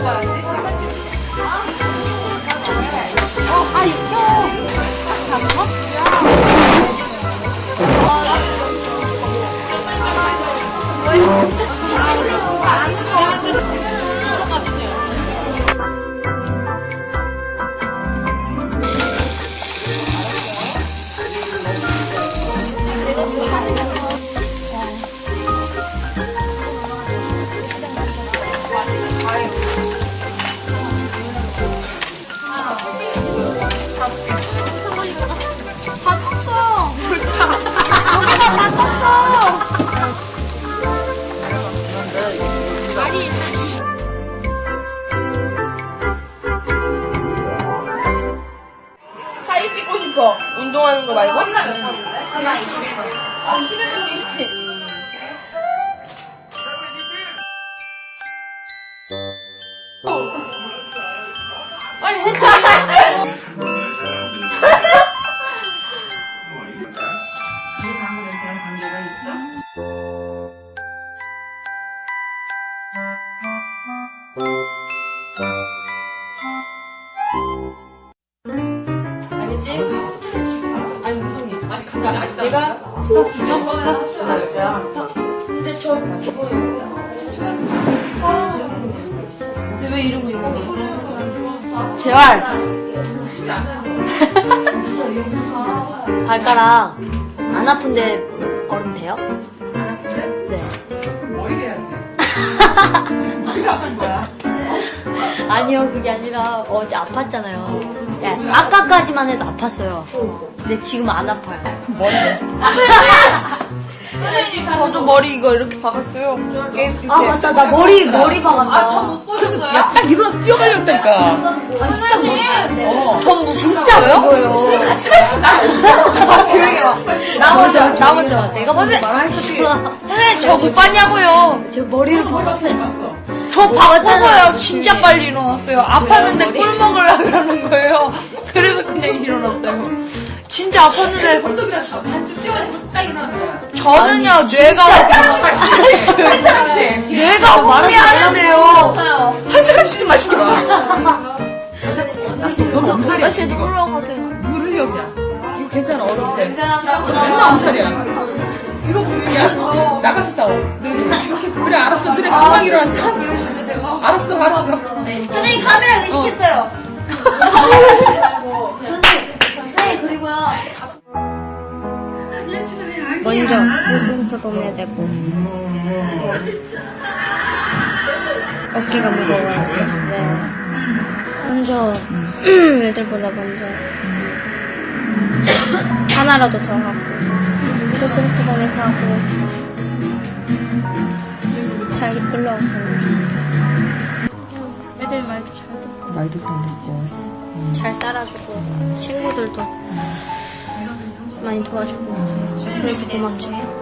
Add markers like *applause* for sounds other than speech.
있어봐야지. 아, 싶어. 운동하는 거 말고. 혼나 몇 번인데? 나 20번. 아, 21도 27. 빨리 했다. 알겠지? *laughs* 내가 이번에 하시면 될 근데 저, 근데 왜 이러고 있는 거야? 재활. *laughs* 발가락 안 아픈데 얼음 돼요? 네. 머리 해야지. *laughs* 머리가 아픈 거야. *laughs* 아니요, 그게 아니라 어제 아팠잖아요. 네, 아까까지만 해도 아팠어요. 근데 지금 안 아파요. 저도 머리 이거 이렇게 박았어요. 아, 맞다. 나 머리, 머리 박았다. 그래서 야, 딱 일어나서 뛰어가려다니까. 어. 전 진짜요? 같이 가시면 나 조용히 해. 나 먼저, 나 먼저. 내가 먼저 말했었구나. 선생님 저 못 봤냐고요. 저 머리를 봤어, 봤어. 저 바꿔서요. 진짜 빨리 일어났어요. 아팠는데 꿀 먹으려 그러는 거예요. *laughs* 그래서 그냥 일어났어요. 진짜 아팠는데 벌떡이라서 반쯤 뛰어가니까 딱 일어나는 거야. 저는요 뇌가 *laughs* 한 사람씩. 뇌가 말이 안 되네요. 한 사람씩은 마시지 마. 너 엄살이야. 쟤도 올라가세요. 물 흘려야. 이거 괜찮아, 어려울 때. 맨날 엄살이야. 이러고 야 나가서 싸워. 그래 알았어. 너네 금방 일어났어. 알았어, 알았어. 선생님 카메라 의식했어요. *laughs* 선생님, 그리고요. 먼저 소승수범해야 되고 어깨가 무거워야 돼. 먼저 *clears throat* 애들보다 먼저 하나라도 더 하고 소승수범해서 하고 잘 이끌러고 애들 말도 잘 듣고 말도 잘 듣고. 잘 따라주고 친구들도 많이 도와주고 그래서 고맙죠.